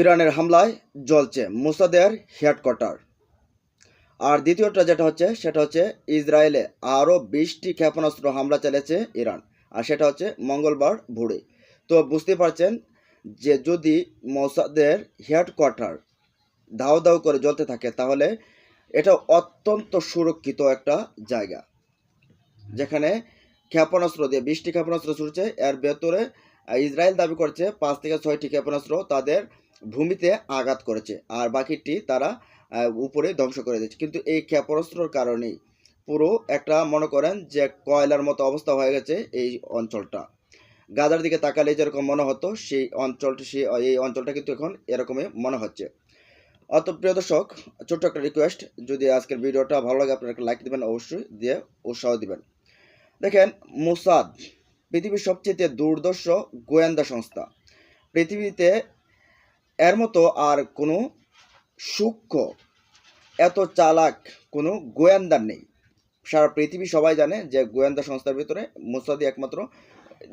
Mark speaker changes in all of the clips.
Speaker 1: ইরানের হামলায় জ্বলছে মোসাদের হেডকোয়ার্টার। আর দ্বিতীয়টা যেটা হচ্ছে, সেটা হচ্ছে ইসরায়েলে আরও বিশটি ক্ষেপণাস্ত্র হামলা চালিয়েছে ইরান, আর সেটা হচ্ছে মঙ্গলবার ভোরে। তো বুঝতে পারছেন যে যদি মোসাদের হেডকোয়ার্টার দাও দাও করে জ্বলতে থাকে, তাহলে এটা অত্যন্ত সুরক্ষিত একটা জায়গা, যেখানে ক্ষেপণাস্ত্র দিয়ে বিশটি ক্ষেপণাস্ত্র ছুটছে এর ভেতরে ইসরায়েল দাবি করছে পাঁচ থেকে ছয়টি ক্ষেপণাস্ত্র তাদের ভূমিতে আঘাত করেছে, আর বাকিটি তারা উপরে ধ্বংস করে দিয়েছে। কিন্তু এই ক্ষেপণাস্ত্রর কারণেই পুরো একটা মনে করেন যে কয়লার মতো অবস্থা হয়ে গেছে এই অঞ্চলটা। গাজার দিকে তাকালে যেরকম মনে হতো, সেই অঞ্চলটি সেই এই অঞ্চলটা কিন্তু এখন এরকমই মনে হচ্ছে। অত প্রিয় দর্শক, ছোট্ট একটা রিকোয়েস্ট যদি আজকের ভিডিওটা ভালো লাগে, আপনারা লাইক দিবেন, অবশ্যই দিয়ে উৎসাহ দিবেন। দেখেন, মোসাদ, পৃথিবীর সবচেয়ে দুর্দর্শ গোয়েন্দা সংস্থা। পৃথিবীতে এর মতো আর কোনো সূক্ষ্ম, এত চালাক কোনো গোয়েন্দার নেই। সারা পৃথিবী সবাই জানে যে গোয়েন্দা সংস্থার ভিতরে মোসাদি একমাত্র।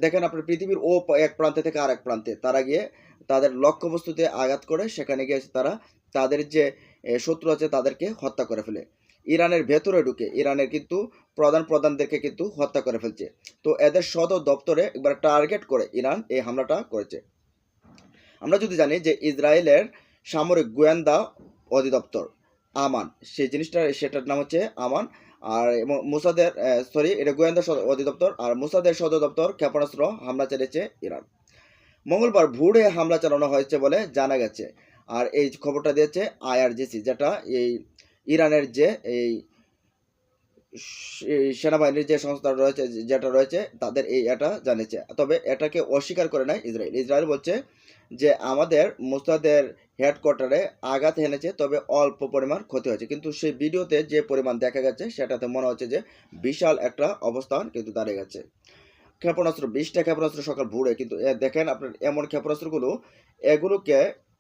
Speaker 1: দেখেন আপনার পৃথিবীর ও এক প্রান্তে থেকে আরেক প্রান্তে তারা গিয়ে তাদের লক্ষ্যবস্তুতে আঘাত করে, সেখানে গিয়ে তারা তাদের যে শত্রু আছে তাদেরকে হত্যা করে ফেলে। ইরানের ভেতরে ঢুকে, ইরানের কিন্তু প্রধান প্রধানদেরকে কিন্তু হত্যা করে ফেলছে। তো এদের সদর দপ্তরে একবার টার্গেট করে ইরান এই হামলাটা করেছে। আমরা যদি জানি যে ইসরায়েলের সামরিক গোয়েন্দা অধিদপ্তর আমান, সেই জিনিসটা, সেটার নাম হচ্ছে আমান, আর এবং মুসাদের সরি এটা গোয়েন্দা অধিদপ্তর, আর মুসাদের সদর দপ্তর ক্ষেপণাস্ত্র হামলা চালিয়েছে ইরান। মঙ্গলবার ভোরে হামলা চালানো হয়েছে বলে জানা গেছে, আর এই খবরটা দিয়েছে আইআরজিসি, যেটা এই ইরানের যে এই সেনাবাহিনীর যে সংস্থা রয়েছে যেটা রয়েছে, তাদের এই এটা জানিয়েছে। তবে এটাকে অস্বীকার করে নাই ইসরায়েল। ইসরায়েল বলছে যে আমাদের মুস্তাদের হেডকোয়ার্টারে আঘাত এনেছে, তবে অল্প পরিমাণ ক্ষতি হয়েছে। কিন্তু সেই ভিডিওতে যে পরিমাণ দেখা গেছে, সেটাতে মনে হচ্ছে যে বিশাল একটা অবস্থান কিন্তু দাঁড়িয়ে গেছে। ক্ষেপণাস্ত্র, বিশটা ক্ষেপণাস্ত্র সকাল ভোরে, কিন্তু দেখেন আপনার এমন ক্ষেপণাস্ত্রগুলো, এগুলোকে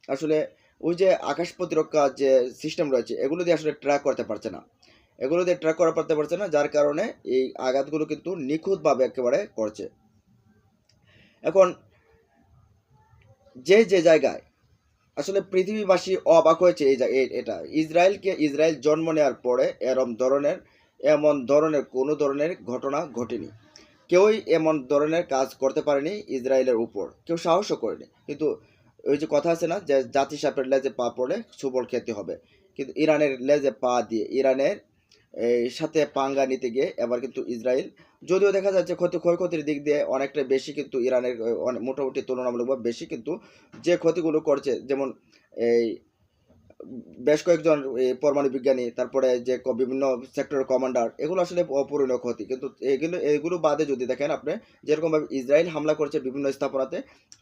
Speaker 1: আসলে ওই যে আকাশ প্রতিরক্ষা যে সিস্টেম রয়েছে, এগুলো দিয়ে আসলে ট্র্যাক করতে পারছে না। এগুলো দিয়ে ট্র্যাক করা পারতে পারছে না, যার কারণে এই আঘাতগুলো কিন্তু নিখুঁতভাবে একেবারে করছে। এখন, যে যে জায়গায় আসলে পৃথিবীবাসী অবাক হয়েছে এই এটা, ইসরায়েলকে ইসরায়েল জন্ম নেওয়ার পরে এরম ধরনের, এমন ধরনের কোনো ধরনের ঘটনা ঘটেনি। কেউই এমন ধরনের কাজ করতে পারেনি ইসরায়েলের উপর, কেউ সাহসও করেনি। কিন্তু ওই যে কথা আছে না, যে জাতি সাপের লেজে পা পড়লে সুবল খেতে হবে। কিন্তু ইরানের লেজে পা দিয়ে, ইরানের সাথে পাঙ্গা নিতে গিয়ে এবার কিন্তু ইসরায়েল, যদিও দেখা যাচ্ছে ক্ষতি ক্ষয়ক্ষতির দিক দিয়ে অনেকটা বেশি কিন্তু ইরানের মোটামুটি তুলনামূলকভাবে বেশি কিন্তু যে ক্ষতিগুলো করছে, যেমন এই বেশ কয়েকজন পরমাণু বিজ্ঞানী, তারপরে যে বিভিন্ন সেক্টরের কমান্ডার এগুলো আসলে অপূরণীয় ক্ষতি। কিন্তু এগুলো এগুলো বাদে যদি দেখেন আপনি, যেরকমভাবে ইসরায়েল হামলা করছে বিভিন্ন স্থাপনাতে,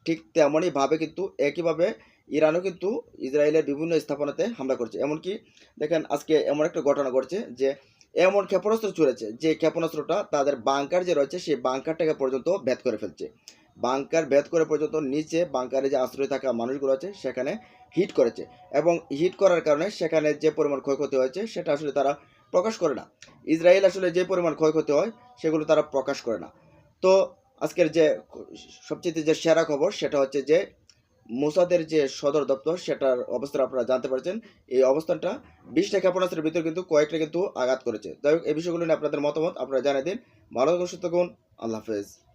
Speaker 1: ঠিক তেমনই ভাবে কিন্তু একইভাবে ইরানও কিন্তু ইসরায়েলের বিভিন্ন স্থাপনাতে হামলা করছে। এমনকি দেখেন, আজকে এমন একটা ঘটনা ঘটছে যে এমন ক্ষেপণাস্ত্র ছুড়েছে যে ক্ষেপণাস্ত্রটা তাদের বাংকার যে রয়েছে, সেই বাংকারটাকে পর্যন্ত ভেদ করে ফেলছে। বাংকার ভেদ করে পর্যন্ত নিচে বাংকারে যে আশ্রয় থাকা মানুষগুলো আছে, সেখানে হিট করেছে। এবং হিট করার কারণে সেখানে যে পরিমাণ ক্ষয়ক্ষতি হয়েছে, সেটা আসলে তারা প্রকাশ করে না। ইসরায়েল আসলে যে পরিমাণ ক্ষয়ক্ষতি হয়, সেগুলো তারা প্রকাশ করে না। তো আজকের যে সবচেয়ে যে সেরা খবর, সেটা হচ্ছে যে মোসাদের যে সদর দপ্তর, সেটার অবস্থান আপনারা জানতে পারছেন। এই অবস্থানটা বিশটা ক্ষেপণাস্ত্রের ভিতরে কিন্তু কয়েকটা কিন্তু আঘাত করেছে। যাই হোক, এই বিষয়গুলো নিয়ে আপনাদের মতামত আপনারা জানিয়ে দিন। ভালো থাকুন, সুস্থ থাকুন। আল্লাহ হাফেজ।